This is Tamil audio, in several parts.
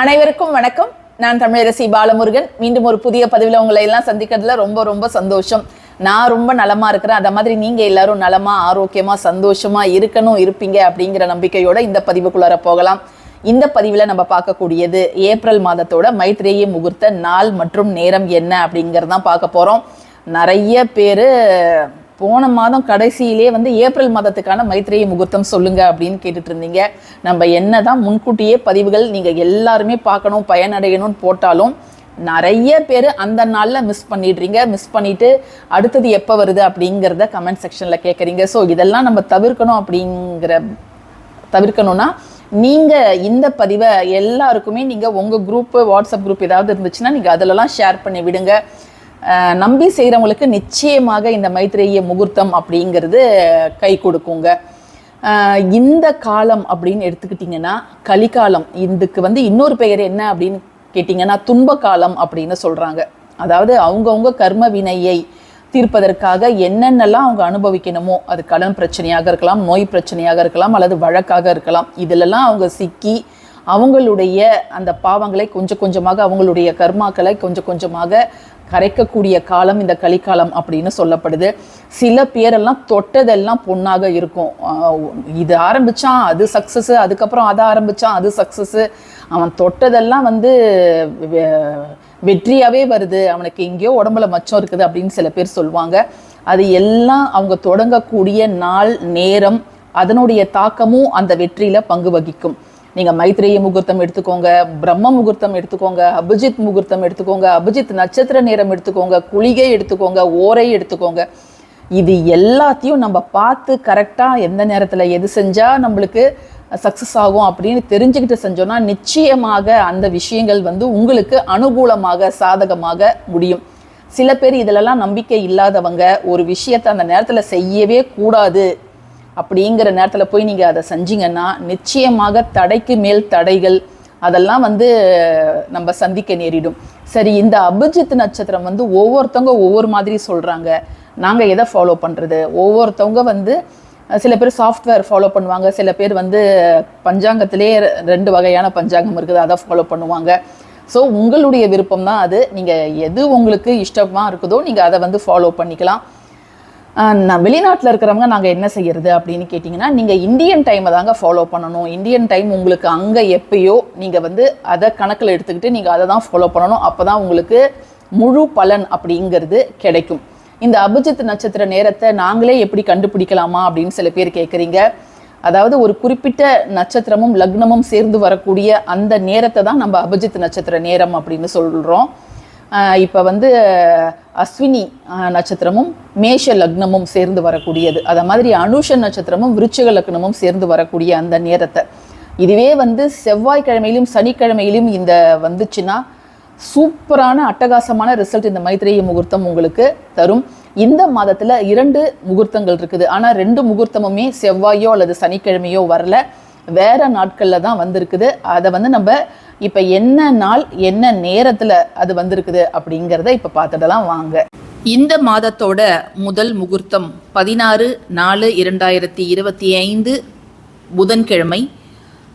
அனைவருக்கும் வணக்கம். நான் தமிழரசி பாலமுருகன். மீண்டும் ஒரு புதிய பதிவில் உங்களை எல்லாம் சந்திக்கிறதுல ரொம்ப ரொம்ப சந்தோஷம். நான் ரொம்ப நலமா இருக்கிறேன். அத மாதிரி நீங்க எல்லாரும் நலமா ஆரோக்கியமா சந்தோஷமா இருக்கணும் இருப்பீங்க அப்படிங்கிற நம்பிக்கையோட இந்த பதிவுக்குள்ளார போகலாம். இந்த பதிவில் நம்ம பார்க்கக்கூடியது ஏப்ரல் மாதத்தோட மைத்ரேய முகூர்த்த நாள் மற்றும் நேரம் என்ன அப்படிங்கிறதான் பார்க்க போகிறோம் நிறைய பேர் போன மாதம் கடைசியிலே வந்து ஏப்ரல் மாதத்துக்கான மைத்ரேய முகூர்த்தம் சொல்லுங்க அப்படின்னு கேட்டுட்டு இருந்தீங்க நம்ம என்ன தான் முன்கூட்டியே பதிவுகள் நீங்கள் எல்லாருமே பார்க்கணும் பயனடையணும்னு போட்டாலும் நிறைய பேர் அந்த நாளில் மிஸ் பண்ணிடுறீங்க. மிஸ் பண்ணிட்டு அடுத்தது எப்போ வருது அப்படிங்கிறத கமெண்ட் செக்ஷனில் கேட்குறீங்க ஸோ இதெல்லாம் நம்ம தவிர்க்கணும் அப்படிங்கிற தவிர்க்கணும்னா நீங்கள் இந்த பதிவை எல்லாருக்குமே நீங்கள் உங்கள் குரூப்பு வாட்ஸ்அப் குரூப் ஏதாவது இருந்துச்சுன்னா நீங்கள் அதிலலாம் ஷேர் பண்ணி விடுங்க. நம்பி செய்கிறவங்களுக்கு நிச்சயமாக இந்த மைத்ரேய முகூர்த்தம் அப்படிங்கிறது கை கொடுக்குங்க. இந்த காலம் அப்படின்னு எடுத்துக்கிட்டிங்கன்னா கலிகாலம். இதுக்கு வந்து இன்னொரு பெயர் என்ன அப்படின்னு கேட்டிங்கன்னா துன்ப காலம் அப்படின்னு சொல்கிறாங்க அதாவது அவங்கவுங்க கர்ம வினையை தீர்ப்பதற்காக என்னென்னலாம் அவங்க அனுபவிக்கணுமோ அது கடன் பிரச்சனையாக இருக்கலாம் நோய் பிரச்சனையாக இருக்கலாம் அல்லது வழக்காக இருக்கலாம். இதிலெல்லாம் அவங்க சிக்கி அவங்களுடைய அந்த பாவங்களை கொஞ்சம் கொஞ்சமாக அவங்களுடைய கர்மாக்களை கொஞ்சம் கொஞ்சமாக கரைக்கக்கூடிய காலம் இந்த கலிக்காலம் அப்படின்னு சொல்லப்படுது. சில பேரெல்லாம் தொட்டதெல்லாம் பொண்ணாக இருக்கும். இது ஆரம்பிச்சான் அது சக்ஸஸ் அதுக்கப்புறம் அதை ஆரம்பிச்சான் அது சக்ஸஸ் அவன் தொட்டதெல்லாம் வந்து வெ- வெற்றியாவே வருது. அவனுக்கு எங்கேயோ உடம்புல மச்சம் இருக்குது அப்படின்னு சில பேர் சொல்லுவாங்க. அது எல்லாம் அவங்க தொடங்கக்கூடிய நாள் நேரம் அதனுடைய தாக்கமும் அந்த வெற்றியில பங்கு வகிக்கும். நீங்க மைத்ரேய முகூர்த்தம் எடுத்துக்கோங்க பிரம்ம முகூர்த்தம் எடுத்துக்கோங்க அபிஜித் முகூர்த்தம் எடுத்துக்கோங்க அபிஜித் நட்சத்திர நேரம் எடுத்துக்கோங்க குளிகை எடுத்துக்கோங்க ஓரை எடுத்துக்கோங்க. இது எல்லாத்தையும் நம்ம பார்த்து கரெக்டாக எந்த நேரத்தில் எது செஞ்சால் நம்மளுக்கு சக்ஸஸ் ஆகும் அப்படின்னு தெரிஞ்சுக்கிட்டு செஞ்சோம்னா நிச்சயமாக அந்த விஷயங்கள் வந்து உங்களுக்கு அனுகூலமாக சாதகமாக முடியும். சில பேர் இதிலெல்லாம் நம்பிக்கை இல்லாதவங்க ஒரு விஷயத்தை அந்த நேரத்தில் செய்யவே கூடாது. அப்படிங்கிற நேரத்தில் போய் நீங்கள் அதை செஞ்சீங்கன்னா நிச்சயமாக தடைக்கு மேல் தடைகள் அதெல்லாம் வந்து நம்ம சந்திக்க நேரிடும். சரி இந்த அபிஜித் நட்சத்திரம் வந்து ஒவ்வொருத்தவங்க ஒவ்வொரு மாதிரி சொல்கிறாங்க நாங்கள் எதை ஃபாலோ பண்ணுறது ஒவ்வொருத்தவங்க வந்து சில பேர் சாஃப்ட்வேர் ஃபாலோ பண்ணுவாங்க. சில பேர் வந்து பஞ்சாங்கத்திலே ரெண்டு வகையான பஞ்சாங்கம் இருக்குது. அதை ஃபாலோ பண்ணுவாங்க. ஸோ உங்களுடைய விருப்பம் தான் அது. நீங்கள் எது உங்களுக்கு இஷ்டமாக இருக்குதோ நீங்கள் அதை வந்து ஃபாலோ பண்ணிக்கலாம். நான் வெளிநாட்டில் இருக்கிறவங்க நாங்கள் என்ன செய்யறது அப்படின்னு கேட்டிங்கன்னா நீங்கள் இந்தியன் டைமை தாங்க ஃபாலோ பண்ணணும். இந்தியன் டைம் உங்களுக்கு அங்கே எப்பயோ நீங்கள் வந்து அதை கணக்கில் எடுத்துக்கிட்டு நீங்கள் அதை தான் ஃபாலோ பண்ணணும். அப்போ தான் உங்களுக்கு முழு பலன் அப்படிங்கிறது கிடைக்கும். இந்த அபிஜித் நட்சத்திர நேரத்தை நாங்களே எப்படி கண்டுபிடிக்கலாமா அப்படின்னு சில பேர் கேட்குறீங்க அதாவது ஒரு குறிப்பிட்ட நட்சத்திரமும் லக்னமும் சேர்ந்து வரக்கூடிய அந்த நேரத்தை தான் நம்ம அபிஜித் நட்சத்திர நேரம் அப்படின்னு சொல்கிறோம் இப்போ வந்து அஸ்வினி நட்சத்திரமும் மேஷ லக்னமும் சேர்ந்து வரக்கூடியது. அதை மாதிரி அனுஷ நட்சத்திரமும் விருச்சிக லக்னமும் சேர்ந்து வரக்கூடிய அந்த நேரத்தை. இதுவே வந்து செவ்வாய்க்கிழமையிலும் சனிக்கிழமையிலும் இந்த வந்துச்சுன்னா சூப்பரான அட்டகாசமான ரிசல்ட் இந்த மைத்ரேய முகூர்த்தம் உங்களுக்கு தரும். இந்த மாதத்தில் இரண்டு முகூர்த்தங்கள் இருக்குது. ஆனால் ரெண்டு முகூர்த்தமுமே செவ்வாயோ அல்லது சனிக்கிழமையோ வரல. வேறு நாட்களில் தான் வந்திருக்குது. அதை வந்து நம்ம இப்போ என்ன நாள் என்ன நேரத்தில் அது வந்திருக்குது அப்படிங்கிறத இப்போ பார்த்துடலாம் வாங்க. இந்த மாதத்தோட முதல் முகூர்த்தம் பதினாறு நாலு இரண்டாயிரத்தி இருபத்தி ஐந்து புதன்கிழமை.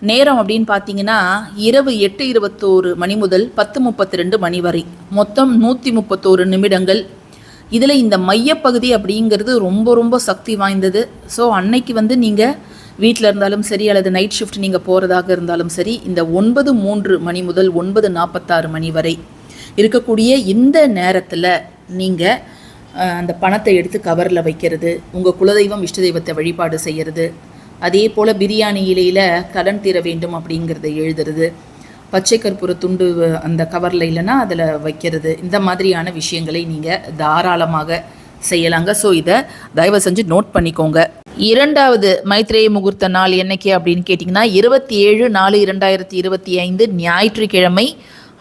நேரம் அப்படின்னு பார்த்தீங்கன்னா இரவு எட்டு இருபத்தோரு மணி முதல் பத்து முப்பத்தி ரெண்டு மணி வரை. மொத்தம் நூற்றி முப்பத்தோரு நிமிடங்கள். இதில் இந்த மையப்பகுதி அப்படிங்கிறது ரொம்ப ரொம்ப சக்தி வாய்ந்தது. ஸோ அன்னைக்கு வந்து நீங்கள் வீட்டில் இருந்தாலும் சரி அல்லது நைட் ஷிஃப்ட் நீங்கள் போகிறதாக இருந்தாலும் சரி இந்த ஒன்பது மூன்று மணி முதல் ஒன்பது நாற்பத்தாறு மணி வரை இருக்கக்கூடிய இந்த நேரத்தில் நீங்கள் அந்த பணத்தை எடுத்து கவரில் வைக்கிறது உங்கள் குலதெய்வம் இஷ்ட தெய்வத்தை வழிபாடு செய்கிறது அதே போல் பிரியாணி இலையில் கடன் தீர வேண்டும் அப்படிங்கிறத எழுதுறது பச்சை கற்பூர துண்டு அந்த கவரில் இல்லைன்னா அதில் வைக்கிறது இந்த மாதிரியான விஷயங்களை நீங்கள் தாராளமாக செய்யலாங்க. ஸோ இதை தயவு செஞ்சு நோட் பண்ணிக்கோங்க. இரண்டாவது மைத்ரேய முகூர்த்த நாள் என்னைக்கு அப்படின்னு கேட்டிங்கன்னா இருபத்தி ஏழு நாலு இரண்டாயிரத்தி இருபத்தி ஐந்து ஞாயிற்றுக்கிழமை.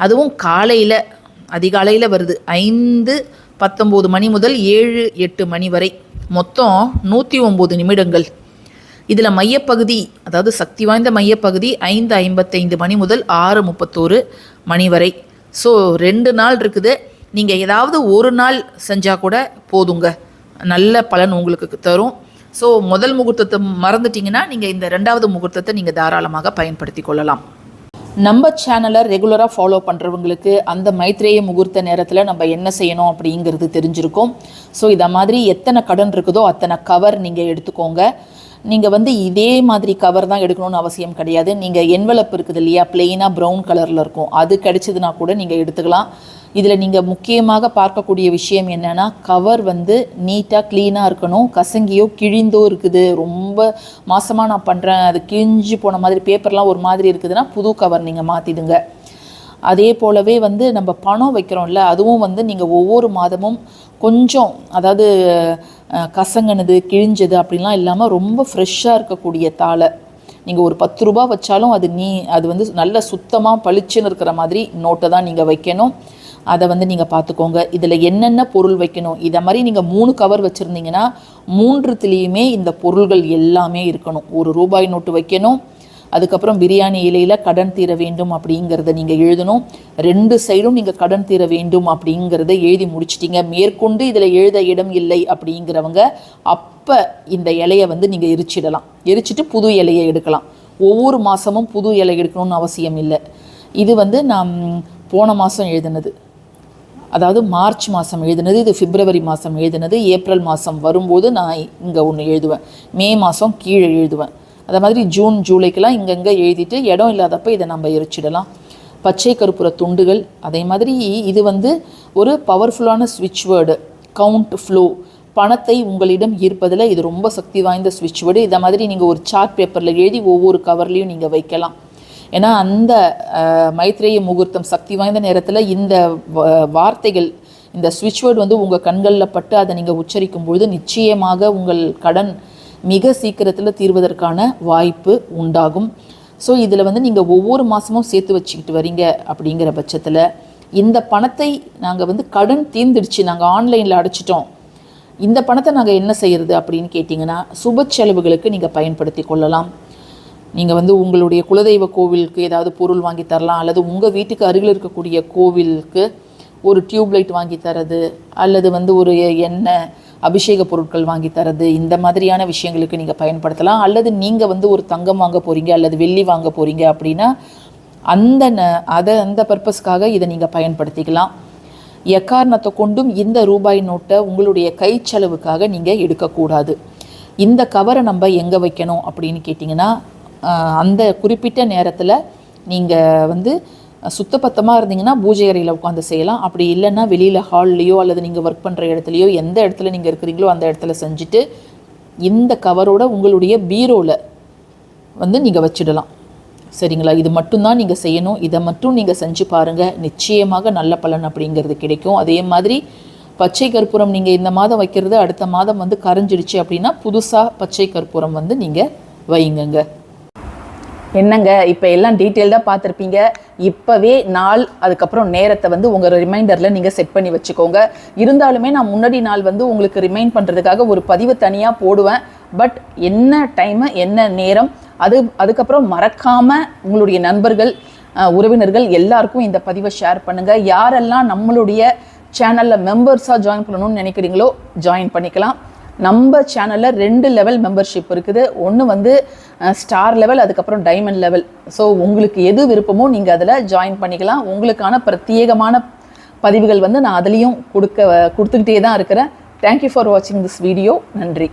அதுவும் காலையில் அதிகாலையில் வருது. ஐந்து பத்தொம்போது மணி முதல் ஏழு எட்டு மணி வரை. மொத்தம் நூற்றி ஒம்பது நிமிடங்கள். இதில் மையப்பகுதி அதாவது சக்தி வாய்ந்த மையப்பகுதி ஐந்து ஐம்பத்தைந்து மணி முதல் ஆறு முப்பத்தோரு மணி வரை. ஸோ ரெண்டு நாள் இருக்குது. நீங்கள் ஏதாவது ஒரு நாள் செஞ்சால் கூட போதுங்க. நல்ல பலன் உங்களுக்கு தரும். ஸோ முதல் முகூர்த்தத்தை மறந்துட்டீங்கன்னா நீங்கள் இந்த ரெண்டாவது முகூர்த்தத்தை நீங்கள் தாராளமாக பயன்படுத்தி கொள்ளலாம். நம்ம சேனலை ரெகுலராக ஃபாலோ பண்ணுறவங்களுக்கு அந்த மைத்ரேய முகூர்த்த நேரத்தில் நம்ம என்ன செய்யணும் அப்படிங்கிறது தெரிஞ்சிருக்கும். ஸோ இதை மாதிரி எத்தனை கடன் இருக்குதோ அத்தனை கவர் நீங்கள் எடுத்துக்கோங்க. நீங்கள் வந்து இதே மாதிரி கவர் தான் எடுக்கணும்னு அவசியம் கிடையாது. நீங்கள் என்வலப் இருக்குது இல்லையா? பிளெயினாக ப்ரௌன் கலரில் இருக்கும். அது கிடைச்சதுன்னா கூட நீங்கள் எடுத்துக்கலாம். இதில் நீங்கள் முக்கியமாக பார்க்கக்கூடிய விஷயம் என்னென்னா கவர் வந்து நீட்டாக க்ளீனாக இருக்கணும். கசங்கியோ கிழிந்தோ இருக்குது. ரொம்ப மாசமாக நான் பண்ணுறேன் அது கிழிஞ்சு போன மாதிரி பேப்பர்லாம் ஒரு மாதிரி இருக்குதுன்னா புது கவர் நீங்கள் மாற்றிடுங்க அதே போலவே வந்து நம்ம பணம் வைக்கிறோம்ல அதுவும் வந்து நீங்கள் ஒவ்வொரு மாதமும் கொஞ்சம் அதாவது கசங்கினது கிழிஞ்சது அப்படிலாம் இல்லாமல் ரொம்ப ஃப்ரெஷ்ஷாக இருக்கக்கூடிய தாளை. நீங்கள் ஒரு பத்து ரூபா வச்சாலும் அது நீ அது வந்து நல்ல சுத்தமாக பளிச்சுன்னு இருக்கிற மாதிரி நோட்டை தான் நீங்கள் வைக்கணும். அதை வந்து நீங்கள் பார்த்துக்கோங்க. இதில் என்னென்ன பொருள் வைக்கணும்? இதை மாதிரி நீங்கள் மூணு கவர் வச்சுருந்தீங்கன்னா மூன்றுத்துலேயுமே இந்த பொருள்கள் எல்லாமே இருக்கணும். ஒரு ரூபாய் நோட்டு வைக்கணும் அதுக்கப்புறம் பிரியாணி இலையில் கடன் தீர வேண்டும் அப்படிங்கிறத நீங்கள் எழுதணும். ரெண்டு சைடும் நீங்கள் கடன் தீர வேண்டும் அப்படிங்கிறத எழுதி முடிச்சிட்டிங்க. மேற்கொண்டு இதில் எழுத இடம் இல்லை அப்படிங்கிறவங்க அப்போ இந்த இலையை வந்து நீங்கள் எரிச்சிடலாம். எரிச்சிட்டு புது இலையை எடுக்கலாம். ஒவ்வொரு மாதமும் புது இலை எடுக்கணும்னு அவசியம் இல்லை. இது வந்து நான் போன மாதம் எழுதினது. அதாவது மார்ச் மாதம் எழுதினது இது பிப்ரவரி மாதம் எழுதினது ஏப்ரல் மாதம் வரும்போது நான் இங்கே ஒன்று எழுதுவேன். மே மாதம் கீழே எழுதுவேன். அதே மாதிரி ஜூன் ஜூலைக்கெலாம் இங்கங்கே எழுதிட்டு இடம் இல்லாதப்ப இதை நம்ம எரிச்சிடலாம். பச்சை கருப்புற துண்டுகள் அதே மாதிரி இது வந்து ஒரு பவர்ஃபுல்லான ஸ்விட்ச் வேர்டு கவுண்ட் ஃப்ளோ பணத்தை உங்களிடம் ஈர்ப்பதில் இது ரொம்ப சக்தி வாய்ந்த ஸ்விட்ச் வேர்டு இதை மாதிரி நீங்கள் ஒரு சார்ட் பேப்பரில் எழுதி ஒவ்வொரு கவர்லேயும் நீங்கள் வைக்கலாம். ஏன்னா அந்த மைத்ரேய முகூர்த்தம் சக்தி வாய்ந்த நேரத்தில் இந்த வ- வார்த்தைகள் இந்த ஸ்விட்ச் வேர்டு வந்து உங்கள் கண்களில் பட்டு அதை நீங்கள் உச்சரிக்கும் பொழுது நிச்சயமாக உங்கள் கடன் மிக சீக்கிரத்தில் தீர்வதற்கான வாய்ப்பு உண்டாகும். ஸோ இதில் வந்து நீங்கள் ஒவ்வொரு மாதமும் சேர்த்து வச்சுக்கிட்டு வரீங்க அப்படிங்கிற பட்சத்தில் இந்த பணத்தை நாங்கள் வந்து கடன் தீர்ந்துடுச்சு நாங்கள் ஆன்லைனில் அடைச்சிட்டோம். இந்த பணத்தை நாங்கள் என்ன செய்யறது அப்படின்னு கேட்டிங்கன்னா சுப செலவுகளுக்கு நீங்கள் பயன்படுத்தி கொள்ளலாம். நீங்கள் வந்து உங்களுடைய குலதெய்வ கோவிலுக்கு ஏதாவது பொருள் வாங்கி தரலாம் அல்லது உங்கள் வீட்டுக்கு அருகில் இருக்கக்கூடிய கோவிலுக்கு ஒரு டியூப்லைட் வாங்கி தரது அல்லது வந்து ஒரு எண்ணெய் அபிஷேக பொருட்கள் வாங்கி தரது இந்த மாதிரியான விஷயங்களுக்கு நீங்கள் பயன்படுத்தலாம். அல்லது நீங்கள் வந்து ஒரு தங்கம் வாங்க போகிறீங்க அல்லது வெள்ளி வாங்க போகிறீங்க அப்படின்னா அந்த ந- அதை அந்த பர்பஸ்க்காக இதை நீங்கள் பயன்படுத்திக்கலாம். எக்காரணத்தை கொண்டும் இந்த ரூபாய் நோட்டை உங்களுடைய கை செலவுக்காக நீங்கள் எடுக்கக்கூடாது. இந்த கவரை நம்ம எங்கே வைக்கணும் அப்படின்னு கேட்டிங்கன்னா அந்த குறிப்பிட்ட நேரத்தில் நீங்கள் வந்து சுத்தபத்தமாக இருந்தீங்கன்னா பூஜை அறையில் உட்காந்து செய்யலாம். அப்படி இல்லைன்னா வெளியில் ஹால்லையோ அல்லது நீங்கள் ஒர்க் பண்ணுற இடத்துலையோ எந்த இடத்துல நீங்கள் இருக்கிறீங்களோ அந்த இடத்துல செஞ்சுட்டு இந்த கவரோட உங்களுடைய பீரோவில் வந்து நீங்கள் வச்சிடலாம். சரிங்களா? இது மட்டும்தான் நீங்கள் செய்யணும். இதை மட்டும் நீங்கள் செஞ்சு பாருங்கள் நிச்சயமாக நல்ல பலன் அப்படிங்கிறது கிடைக்கும். அதே மாதிரி பச்சை கற்பூரம் நீங்கள் இந்த மாதம் வைக்கிறது அடுத்த மாதம் வந்து கரைஞ்சிடுச்சு அப்படின்னா புதுசாக பச்சை கற்பூரம் வந்து நீங்கள் வைங்கங்க. என்னங்க இப்போ எல்லாம் டீட்டெயில்டாக பார்த்துருப்பீங்க. இப்போவே நாள் அதுக்கப்புறம் நேரத்தை வந்து உங்கள் ரிமைண்டரில் நீங்கள் செட் பண்ணி வச்சுக்கோங்க. இருந்தாலுமே நான் முன்னாடி நாள் வந்து உங்களுக்கு ரிமைண்ட் பண்ணுறதுக்காக ஒரு பதிவு தனியாக போடுவேன். பட் என்ன டைமு என்ன நேரம் அது அதுக்கப்புறம் மறக்காமல் உங்களுடைய நண்பர்கள் உறவினர்கள் எல்லாருக்கும் இந்த பதிவை ஷேர் பண்ணுங்கள் யாரெல்லாம் நம்மளுடைய சேனலில் மெம்பர்ஸாக ஜாயின் பண்ணணும்னு நினைக்கிறீங்களோ ஜாயின் பண்ணிக்கலாம். நம்ம சேனலில் ரெண்டு லெவல் மெம்பர்ஷிப் இருக்குது. ஒன்று வந்து ஸ்டார் லெவல் அதுக்கப்புறம் டைமண்ட் லெவல் ஸோ உங்களுக்கு எது விருப்பமோ நீங்கள் அதில் ஜாயின் பண்ணிக்கலாம். உங்களுக்கான பிரத்யேகமான பதிவுகள் வந்து நான் அதுலேயும் கொடுக்க கொடுத்துக்கிட்டே தான் இருக்கிறேன். தேங்க்யூ ஃபார் வாட்சிங் திஸ் வீடியோ நன்றி.